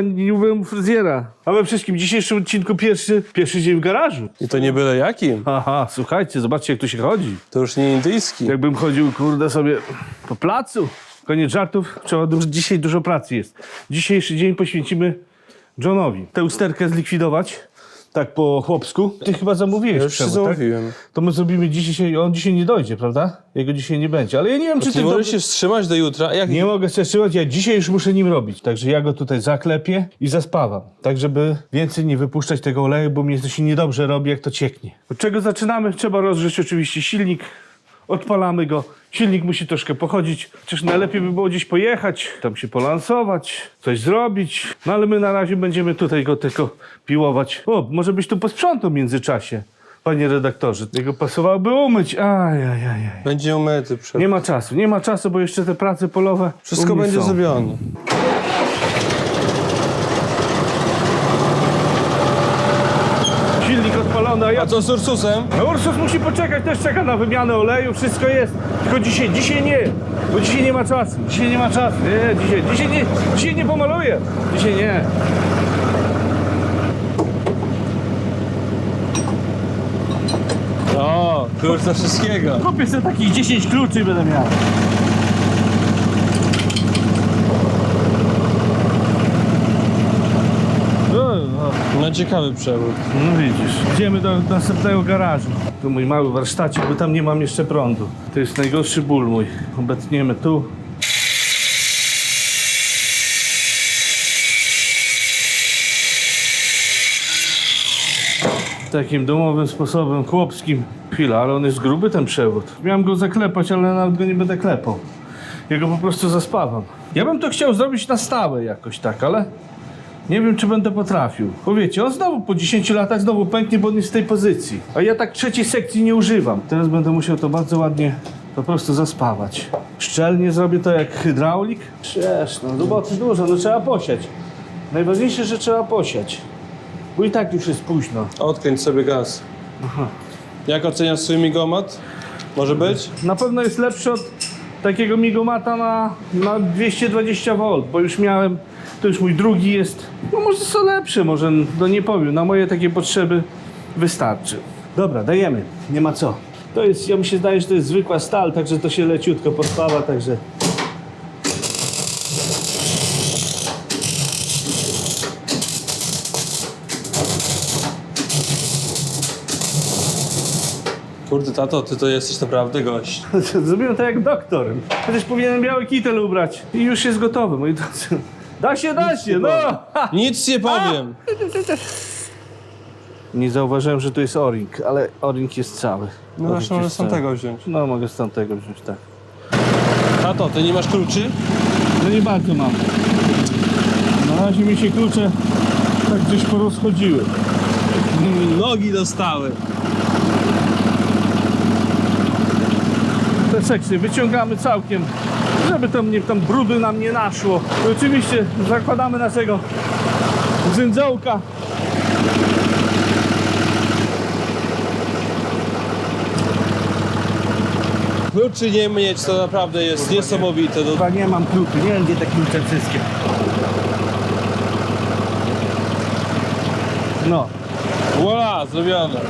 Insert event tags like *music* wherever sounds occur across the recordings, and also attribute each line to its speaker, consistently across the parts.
Speaker 1: nie byłem u fryzjera. A we wszystkim w dzisiejszym odcinku pierwszy, pierwszy dzień w garażu.
Speaker 2: I to nie byle jakim.
Speaker 1: Aha, słuchajcie, zobaczcie jak tu się chodzi.
Speaker 2: To już nie indyjski.
Speaker 1: Jakbym chodził, kurde, sobie po placu. Koniec żartów, trzeba dużo, dzisiaj dużo pracy jest. Dzisiejszy dzień poświęcimy Johnowi. Tę usterkę zlikwidować, tak po chłopsku. Ty chyba zamówiłeś
Speaker 2: Ja już się
Speaker 1: tak?
Speaker 2: zamówiłem.
Speaker 1: To my zrobimy dzisiaj, on dzisiaj nie dojdzie, prawda? Jego dzisiaj nie będzie, ale ja nie wiem, czy
Speaker 2: Ty
Speaker 1: ty...
Speaker 2: nie możesz
Speaker 1: dobrze-
Speaker 2: się wstrzymać do jutra? Jak
Speaker 1: Nie mogę się trzymać, ja dzisiaj już muszę nim robić. Także ja go tutaj zaklepię i zaspawam. Tak, żeby więcej nie wypuszczać tego oleju, bo mnie to się niedobrze robi, jak to cieknie. Od czego zaczynamy? Trzeba rozgrzeć oczywiście silnik. Odpalamy go. Silnik musi troszkę pochodzić. Chociaż najlepiej by było gdzieś pojechać, tam się polansować, coś zrobić. No ale my na razie będziemy tutaj go tylko piłować. O, może byś tu posprzątał w międzyczasie, panie redaktorze. Jego pasowałoby umyć. Ajajajaj.
Speaker 2: Będzie umyty przed...
Speaker 1: Nie ma czasu, nie ma czasu, bo jeszcze te prace polowe.
Speaker 2: Wszystko
Speaker 1: u mnie
Speaker 2: będzie
Speaker 1: są.
Speaker 2: zrobione.
Speaker 1: A ja.
Speaker 2: A co z Ursusem?
Speaker 1: No Ursus musi poczekać, też czeka na wymianę oleju, wszystko jest. Tylko dzisiaj, dzisiaj nie, bo dzisiaj nie ma czasu. Dzisiaj nie ma czasu. Nie, dzisiaj, dzisiaj nie, dzisiaj nie pomaluję. Dzisiaj nie.
Speaker 2: O, kurca wszystkiego.
Speaker 1: Kupię sobie takich 10 kluczy i będę miał. No,
Speaker 2: ciekawy przewód.
Speaker 1: No widzisz, idziemy do następnego garażu. Tu mój mały warsztacik, bo tam nie mam jeszcze prądu. To jest najgorszy ból mój. Obetniemy tu. Takim domowym sposobem, chłopskim. Chwila, ale on jest gruby ten przewód. Miałem go zaklepać, ale nawet go nie będę klepał. Ja go po prostu zaspawam. Ja bym to chciał zrobić na stałe jakoś tak, ale nie wiem, czy będę potrafił. Bo wiecie, on znowu po 10 latach znowu pęknie, bo on jest w tej pozycji. A ja tak trzeciej sekcji nie używam. Teraz będę musiał to bardzo ładnie po prostu zaspawać. Szczelnie zrobię to jak hydraulik. Przecież, no roboty dużo, no trzeba posiać. Najważniejsze, że trzeba posiać. Bo i tak już jest późno.
Speaker 2: Odkręć sobie gaz. Jak oceniasz swój migomat? Może być?
Speaker 1: Na pewno jest lepszy od takiego migomata na, na 220 V, bo już miałem, to już mój drugi jest, no może są lepsze, może, no nie powiem, na moje takie potrzeby wystarczy. Dobra, dajemy, nie ma co. To jest, ja mi się zdaje, że to jest zwykła stal, także to się leciutko podpawa, także
Speaker 2: Kurde, tato, ty to jesteś naprawdę gość. *laughs*
Speaker 1: zrobiłem to jak doktor. Chociaż powinienem biały kitel ubrać i już jest gotowy, moi drodzy. Da się, da się, no! *laughs*
Speaker 2: Nic nie powiem.
Speaker 1: Nie zauważyłem, że tu jest o-ring, ale o-ring jest cały.
Speaker 2: No
Speaker 1: O-ring jest
Speaker 2: z
Speaker 1: cały.
Speaker 2: tamtego wziąć.
Speaker 1: No mogę z tamtego wziąć, tak.
Speaker 2: Tato, ty nie masz kluczy?
Speaker 1: No nie bardzo mam. Na razie mi się klucze tak gdzieś porozchodziły. *laughs*
Speaker 2: Nogi dostały.
Speaker 1: Te sekcje wyciągamy całkiem, żeby tam, nie, tam brudy nam nie naszło. I oczywiście zakładamy naszego zędzołka.
Speaker 2: Kluczy nie mieć to naprawdę jest niesamowite. No,
Speaker 1: Chyba nie mam kluczy, nie wiem gdzie te klucze wszystkie. No,
Speaker 2: Voila, zrobione.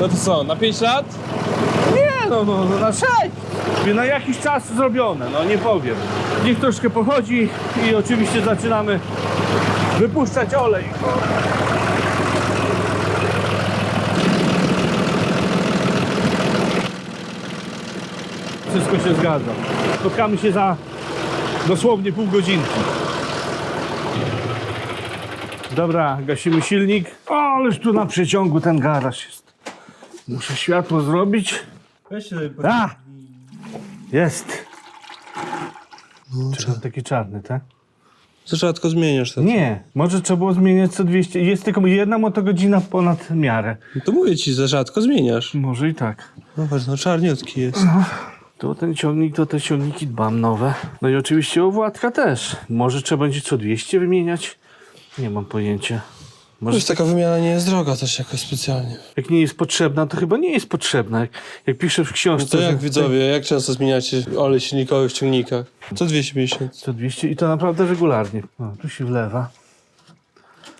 Speaker 2: No to co, na 5 lat?
Speaker 1: Nie, no, no, no na Na jakiś czas zrobione, no nie powiem. Niech troszkę pochodzi i oczywiście zaczynamy wypuszczać olej. Wszystko się zgadza. Spotkamy się za dosłownie pół godzinki. Dobra, gasimy silnik. O, ależ tu na przeciągu ten garaż jest. Muszę światło zrobić. A! Jest. Czy on taki czarny, tak?
Speaker 2: To rzadko zmieniasz to.
Speaker 1: Nie, może trzeba było zmieniać co 200. Jest tylko jedna motogodzina ponad miarę.
Speaker 2: No to mówię ci, za rzadko zmieniasz.
Speaker 1: Może i tak.
Speaker 2: No patrz, no czarniutki jest.
Speaker 1: To ten ciągnik, to te ciągniki dbam nowe. No i oczywiście o Władka też. Może trzeba będzie co 200 wymieniać? Nie mam pojęcia. Może
Speaker 2: taka wymiana nie jest droga też jakoś specjalnie.
Speaker 1: jak nie jest potrzebna, to chyba nie jest potrzebna. Jak, jak pisze w
Speaker 2: No
Speaker 1: książce,
Speaker 2: to jak
Speaker 1: że-
Speaker 2: widzowie, jak często zmieniacie olej silnikowy w ciągnikach? Co 250.
Speaker 1: Co 200 i to naprawdę regularnie. O, tu się wlewa.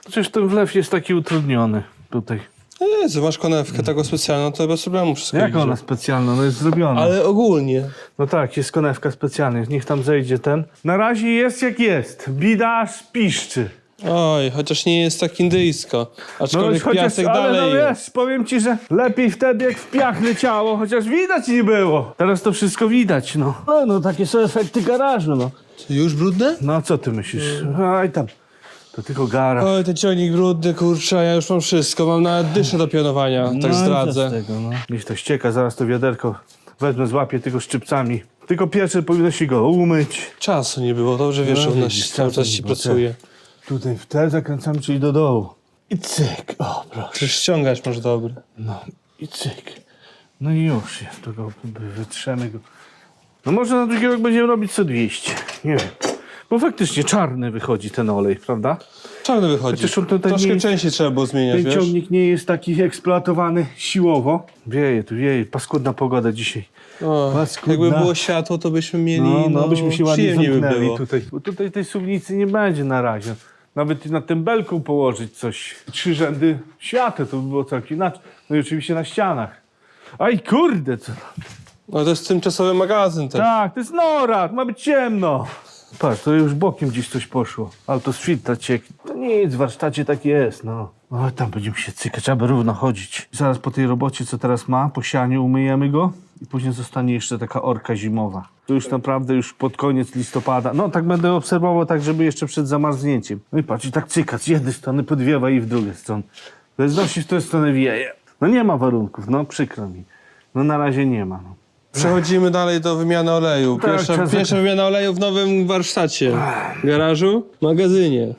Speaker 1: Przecież ten wlew jest taki utrudniony tutaj.
Speaker 2: No Jezu, masz konewkę taką specjalną, to bez problemu wszystko
Speaker 1: Jak
Speaker 2: idzie.
Speaker 1: ona specjalna? No jest zrobiona.
Speaker 2: Ale ogólnie.
Speaker 1: No tak, jest konewka specjalnie. Niech tam zejdzie ten. Na razie jest jak jest. Bida piszczy.
Speaker 2: Oj, chociaż nie jest tak indyjsko. Aczkolwiek piasek
Speaker 1: ale
Speaker 2: dalej
Speaker 1: no
Speaker 2: jest.
Speaker 1: wiesz, powiem ci, że lepiej wtedy jak w piach leciało, chociaż widać nie było. Teraz to wszystko widać, no. No, no takie są efekty garażu, no.
Speaker 2: Już brudne?
Speaker 1: No co ty myślisz? Aj tam. To tylko garaż.
Speaker 2: Oj, ten ciągnik brudny, kurczę, ja już mam wszystko. Mam nawet dyszę do pionowania, tak
Speaker 1: No i co z
Speaker 2: zdradzę.
Speaker 1: Tego, no. Niech to ścieka, zaraz to wiaderko wezmę, złapię tylko szczypcami. Tylko pierwsze powinno się go umyć.
Speaker 2: Czasu nie było, dobrze wiesz,
Speaker 1: No,
Speaker 2: że u nas
Speaker 1: widzisz,
Speaker 2: cały czas ci pracuje.
Speaker 1: Tutaj w te zakręcamy, czyli do dołu. I cyk, o proszę.
Speaker 2: Przecież ściągać masz dobry.
Speaker 1: No i cyk. No i już jest, to go wytrzemy go. No może na drugi rok będziemy robić co 200, nie wiem. Bo faktycznie czarny wychodzi ten olej, prawda?
Speaker 2: Czarny wychodzi.
Speaker 1: Chociaż on tutaj
Speaker 2: Troszkę
Speaker 1: nie-
Speaker 2: częściej trzeba było zmieniać,
Speaker 1: Ten
Speaker 2: wiesz?
Speaker 1: ciągnik nie jest taki eksploatowany siłowo. Wieje tu, wieje, paskudna pogoda dzisiaj.
Speaker 2: O,
Speaker 1: Paskudna.
Speaker 2: jakby było światło, to byśmy mieli,
Speaker 1: No,
Speaker 2: no,
Speaker 1: no byśmy się ładnie
Speaker 2: przyjemniej by
Speaker 1: zamknęli
Speaker 2: było.
Speaker 1: tutaj. Bo tutaj tej suwnicy nie będzie na razie. Nawet na tym belku położyć coś. Trzy rzędy świateł, to by było całkiem inaczej. No i oczywiście na ścianach. Aj kurde, co?
Speaker 2: No to jest tymczasowy magazyn też.
Speaker 1: Tak, to jest nora, ma być ciemno. Patrz, to już bokiem gdzieś coś poszło. Ale to z filtra cieknie. To nic, w warsztacie tak jest, no. O, tam będziemy się cykać, trzeba by równo chodzić. Zaraz po tej robocie, co teraz ma, po sianiu umyjemy go i później zostanie jeszcze taka orka zimowa. To już naprawdę już pod koniec listopada. No, tak będę obserwował, tak żeby jeszcze przed zamarznięciem. No i patrz, i tak cyka, z jednej strony podwiewa i w drugiej strony. Zależności w tę stronę wieje. No nie ma warunków, no przykro mi. No na razie nie ma, no.
Speaker 2: Przechodzimy dalej do wymiany oleju.
Speaker 1: Tak,
Speaker 2: Pierwsza,
Speaker 1: czas-
Speaker 2: pierwsza wymiana oleju w nowym warsztacie. Garażu, magazynie.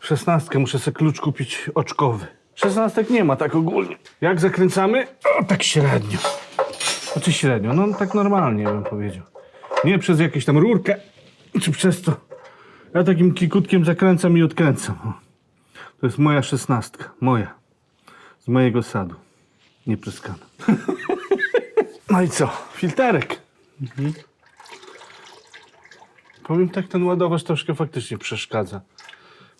Speaker 1: Szesnastkę muszę sobie klucz kupić oczkowy. Szesnastek nie ma tak ogólnie. Jak zakręcamy? O, tak średnio. Znaczy średnio, no tak normalnie bym powiedział. Nie przez jakąś tam rurkę, czy przez to. Ja takim kikutkiem zakręcam i odkręcam. O. To jest moja szesnastka. Moja. Z mojego sadu. Niepryskana. *laughs* no i co? Filterek. Mhm. Powiem tak, ten ładowacz troszkę faktycznie przeszkadza.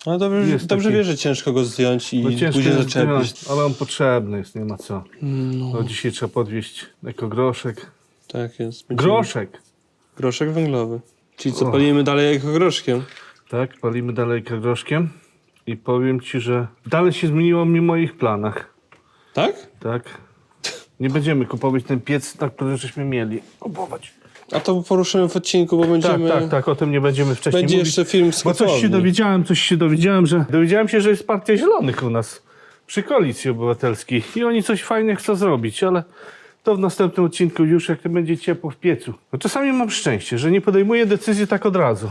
Speaker 2: No dobrze,
Speaker 1: Jest
Speaker 2: dobrze
Speaker 1: taki-
Speaker 2: wiesz, że ciężko go zdjąć i
Speaker 1: Bo ciężko
Speaker 2: później
Speaker 1: jest
Speaker 2: zaczepić.
Speaker 1: zdjąć, ale on potrzebny jest, nie ma co. No. dzisiaj trzeba podwieźć jako groszek.
Speaker 2: Tak jest. Będziemy-
Speaker 1: Groszek!
Speaker 2: Groszek węglowy. Czyli co,
Speaker 1: O.
Speaker 2: palimy dalej jako groszkiem?
Speaker 1: Tak, palimy dalej groszkiem. I powiem ci, że dalej się zmieniło mi w moich planach.
Speaker 2: Tak?
Speaker 1: Tak? Nie będziemy kupować ten piec, na który żeśmy mieli kupować.
Speaker 2: A to poruszymy w odcinku, bo
Speaker 1: Tak,
Speaker 2: będziemy...
Speaker 1: tak, tak, o tym nie będziemy wcześniej
Speaker 2: Będzie
Speaker 1: mówić.
Speaker 2: jeszcze film z
Speaker 1: Bo coś się dowiedziałem, coś się dowiedziałem, że... Dowiedziałem się, że jest partia zielonych u nas przy Koalicji Obywatelskiej i oni coś fajnie chcą zrobić, ale to w następnym odcinku już, jak to będzie ciepło w piecu. No czasami mam szczęście, że nie podejmuję decyzji tak od razu,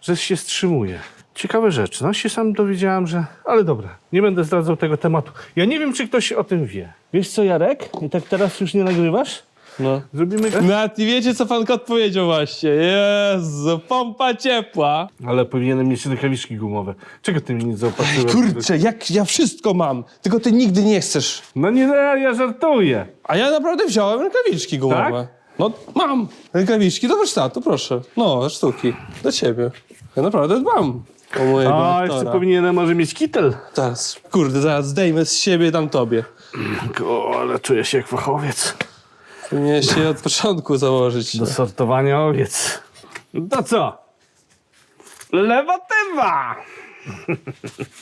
Speaker 1: że się wstrzymuję. Ciekawe rzeczy. No się sam dowiedziałem, że... Ale dobra, nie będę zdradzał tego tematu. Ja nie wiem, czy ktoś o tym wie. Wiesz co, Jarek? I tak teraz już nie nagrywasz?
Speaker 2: No.
Speaker 1: Zrobimy...
Speaker 2: Nawet nie wiecie, co pan kot powiedział właśnie. Jezu, pompa ciepła.
Speaker 1: Ale powinienem mieć rękawiczki gumowe. Czego ty mi nie zaopatrzyłeś?
Speaker 2: Kurczę, jak ja wszystko mam, tylko ty nigdy nie chcesz.
Speaker 1: No nie, no, ja żartuję.
Speaker 2: A ja naprawdę wziąłem rękawiczki gumowe.
Speaker 1: Tak?
Speaker 2: No mam. Rękawiczki do warsztatu, proszę. No, sztuki. Do ciebie. Ja naprawdę dbam o mojego
Speaker 1: A, jeszcze
Speaker 2: aktora.
Speaker 1: powinienem może mieć kitel.
Speaker 2: Teraz, kurde, zaraz zdejmę z siebie dam tobie.
Speaker 1: O, ale czuję się jak fachowiec.
Speaker 2: Powinieneś się od początku założyć.
Speaker 1: Do sortowania owiec. To co? Lewatywa!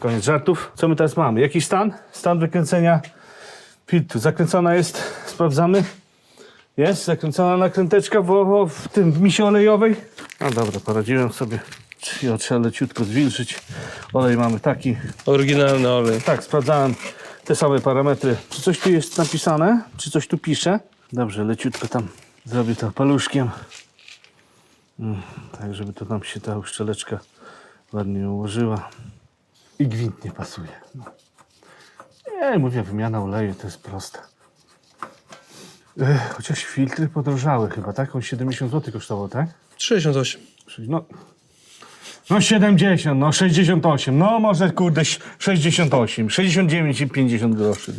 Speaker 1: Koniec żartów. Co my teraz mamy? Jaki stan? Stan wykręcenia filtru. Zakręcona jest, sprawdzamy. Jest zakręcona nakręteczka w, w tym w misie olejowej. No dobra, poradziłem sobie. Ja trzeba leciutko zwilżyć. Olej mamy taki.
Speaker 2: Oryginalny olej.
Speaker 1: Tak, sprawdzałem te same parametry. Czy coś tu jest napisane? Czy coś tu pisze? Dobrze, leciutko tam zrobię to paluszkiem. Mm, tak, żeby to nam się ta uszczeleczka ładnie ułożyła. I gwint nie pasuje. No. Nie, mówię, wymiana oleju to jest proste. Ech, chociaż filtry podrożały chyba, tak? On 70 zł kosztował, tak?
Speaker 2: 68.
Speaker 1: Czyli no, No 70, no 68, no może kurde 68, 69 i 50 groszy.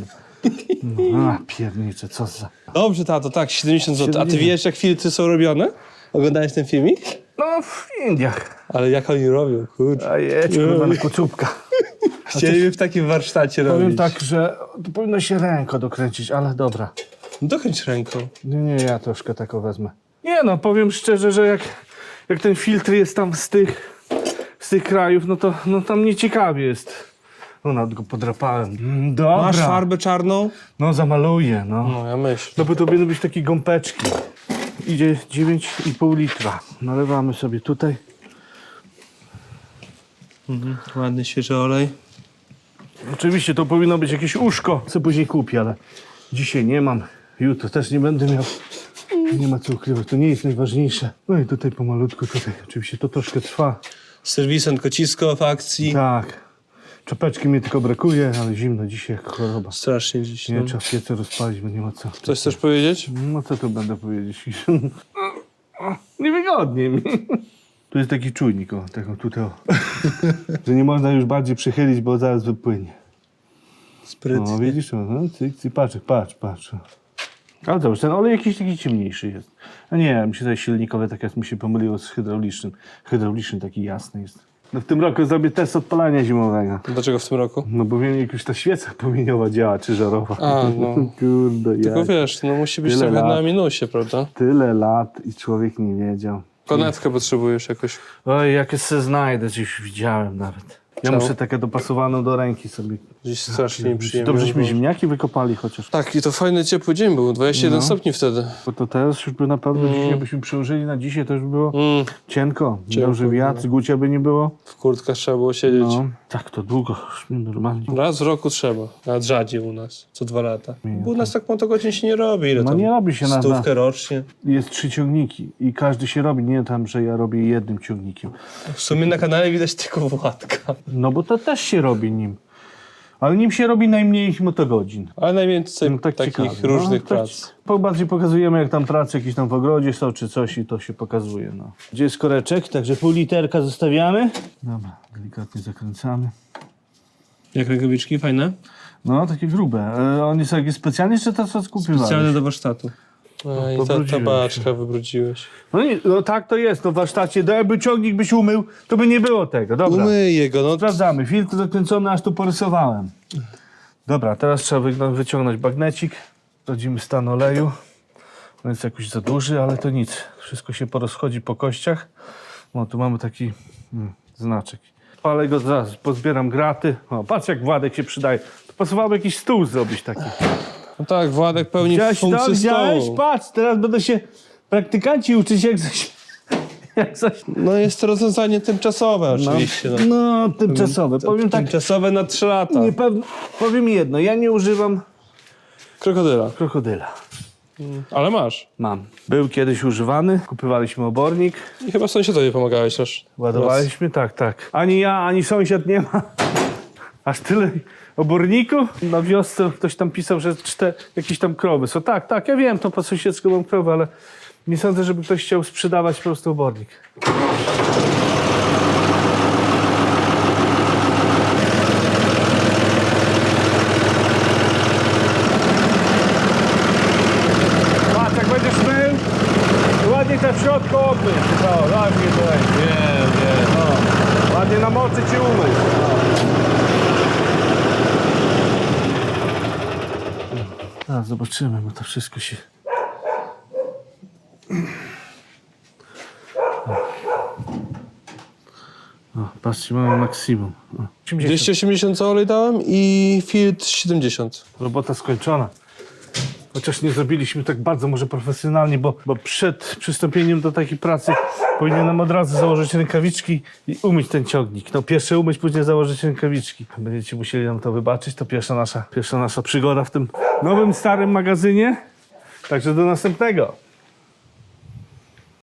Speaker 1: No. A piernicze, co za...
Speaker 2: Dobrze, tato, tak, 70 zł. A ty
Speaker 1: 70.
Speaker 2: wiesz, jak filtry są robione? Oglądałeś ten filmik?
Speaker 1: No w Indiach.
Speaker 2: Ale jak oni robią, kurczę.
Speaker 1: A jedź kurwa na kucupka. *laughs*
Speaker 2: Chcieliby w takim warsztacie robić.
Speaker 1: Powiem tak, że to powinno się ręko dokręcić, ale dobra.
Speaker 2: No Dokręć ręką.
Speaker 1: Nie, nie, ja troszkę tako wezmę. Nie no, powiem szczerze, że jak, jak ten filtr jest tam z tych, z tych krajów, no to no tam nieciekawie jest. No nawet go podrapałem. Mm, Dobra.
Speaker 2: Masz farbę czarną?
Speaker 1: No zamaluję, no.
Speaker 2: No, ja myślę.
Speaker 1: No bo to będą być takie gąbeczki. Idzie 9,5 litra. Nalewamy sobie tutaj.
Speaker 2: Mhm. Ładny, świeży olej.
Speaker 1: Oczywiście to powinno być jakieś uszko, co później kupię, ale dzisiaj nie mam. Jutro też nie będę miał. Nie ma co ukrywać, to nie jest najważniejsze. No i tutaj pomalutku, tutaj oczywiście to troszkę trwa.
Speaker 2: Serwisem kocisko w akcji.
Speaker 1: Tak. Czapeczki mi tylko brakuje, ale zimno dzisiaj jak choroba.
Speaker 2: Strasznie dziś.
Speaker 1: Nie
Speaker 2: No.
Speaker 1: trzeba piece rozpalić, bo nie ma co.
Speaker 2: Coś chcesz powiedzieć?
Speaker 1: No co tu będę powiedzieć? *laughs* Niewygodnie mi. Tu jest taki czujnik, o, tego tutaj, o. *laughs* że nie można już bardziej przychylić, bo zaraz wypłynie.
Speaker 2: Sprytnie.
Speaker 1: No widzisz, o, no, cyk, cyk, patrz, patrz, patrz. Ale dobrze, ten olej jakiś taki ciemniejszy jest. A nie, mi się tutaj silnikowe tak jak mi się pomyliło z hydraulicznym. Hydrauliczny taki jasny jest. No w tym roku zrobię test odpalania zimowego.
Speaker 2: Dlaczego w tym roku?
Speaker 1: No bo wiem, jak już ta świeca płomieniowa działa, czy żarowa.
Speaker 2: A, no. *laughs*
Speaker 1: Kurde,
Speaker 2: Tylko
Speaker 1: ja.
Speaker 2: wiesz, no musi być
Speaker 1: Tyle
Speaker 2: trochę
Speaker 1: lat.
Speaker 2: na minusie, prawda?
Speaker 1: Tyle lat i człowiek nie wiedział.
Speaker 2: Konewkę potrzebujesz jakoś.
Speaker 1: Oj, jakie se znajdę, gdzieś widziałem nawet. Ja muszę takie dopasowaną do ręki sobie.
Speaker 2: Gdzieś strasznie nieprzyjemnie.
Speaker 1: Dobrześmy
Speaker 2: było.
Speaker 1: ziemniaki wykopali chociaż.
Speaker 2: Tak, i to fajny, ciepły dzień był. 21
Speaker 1: No.
Speaker 2: stopni wtedy.
Speaker 1: Bo to teraz już by na pewno dzisiaj byśmy przełożyli na dzisiaj, to już było
Speaker 2: Mm,
Speaker 1: cienko.
Speaker 2: Cienko,
Speaker 1: Dobrze wiatr, gucia by nie było.
Speaker 2: w kurtkach trzeba było siedzieć.
Speaker 1: No, tak to długo, już normalnie.
Speaker 2: Raz w roku trzeba. Nawet rzadziej u nas. Co dwa lata. Bo u nas tak mało godzin się nie robi. Ile
Speaker 1: No
Speaker 2: tam?
Speaker 1: nie robi się na, na
Speaker 2: Stówkę rocznie.
Speaker 1: Jest trzy ciągniki i każdy się robi, nie tam, że ja robię jednym ciągnikiem.
Speaker 2: W sumie na kanale widać tylko Władka.
Speaker 1: No bo to też się robi nim. Ale nim się robi najmniej motogodzin.
Speaker 2: Ale najwięcej
Speaker 1: No tak
Speaker 2: takich
Speaker 1: ciekawe.
Speaker 2: różnych
Speaker 1: no, tak
Speaker 2: prac.
Speaker 1: po- Bardziej pokazujemy, jak tam prace jakieś tam w ogrodzie są, czy coś i to się pokazuje. No. Gdzie jest koreczek? Także pół literka zostawiamy. Dobra, delikatnie zakręcamy.
Speaker 2: Jak rękawiczki, fajne?
Speaker 1: No, takie grube. E, on jest jakiś specjalny, czy to co skupiłeś?
Speaker 2: Specjalne do warsztatu. A, I ta tabaczka wybrudziłeś.
Speaker 1: No, nie, no tak to jest, no w warsztacie. No, jakby ciągnik byś umył, to by nie było tego. Dobra,
Speaker 2: Umyję go, no.
Speaker 1: sprawdzamy. Filtr zakręcony, aż tu porysowałem. Dobra, teraz trzeba wy- wyciągnąć bagnecik. Sprawdzimy stan oleju. On jest jakoś za duży, ale to nic. Wszystko się porozchodzi po kościach. No tu mamy taki mm, znaczek. Palę go zaraz, pozbieram graty. O, patrz jak Władek się przydaje. To pasowałoby jakiś stół zrobić taki.
Speaker 2: No tak, Władek pełni
Speaker 1: Widziałeś to?
Speaker 2: funkcję
Speaker 1: Widziałeś?
Speaker 2: stołu.
Speaker 1: Patrz, teraz będą się praktykanci uczyć jak coś... Jak coś
Speaker 2: No jest to rozwiązanie tymczasowe oczywiście. No.
Speaker 1: no, tymczasowe. Powiem tak,
Speaker 2: Tymczasowe na 3 lata.
Speaker 1: niepewne, powiem jedno, ja nie używam
Speaker 2: Krokodyla.
Speaker 1: krokodyla.
Speaker 2: Ale masz.
Speaker 1: Mam. Był kiedyś używany, kupywaliśmy obornik,
Speaker 2: I chyba sąsiadowi pomagałeś też.
Speaker 1: ładowaliśmy, tak, tak. Ani ja, ani sąsiad nie ma aż tyle oborniku. Na wiosce ktoś tam pisał, że czte, jakieś tam krowy są. Tak, tak, ja wiem, to po sąsiedzku mam krowę, ale nie sądzę, żeby ktoś chciał sprzedawać po prostu obornik. Patrz, jak będziesz mył, to ładnie te w środku obmyj. No, ładnie tutaj.
Speaker 2: Nie, nie.
Speaker 1: No, ładnie namoczyć i umyć. A, zobaczymy, bo to wszystko się... O, patrzcie, mamy maksimum. O, 80.
Speaker 2: 280 za olej dałem i filtr 70.
Speaker 1: Robota skończona. Chociaż nie zrobiliśmy tak bardzo może profesjonalnie, bo, bo przed przystąpieniem do takiej pracy powinienem od razu założyć rękawiczki i umyć ten ciągnik. No pierwsze umyć, później założyć rękawiczki. Będziecie musieli nam to wybaczyć. To pierwsza nasza, pierwsza nasza przygoda w tym nowym, starym magazynie. Także do następnego.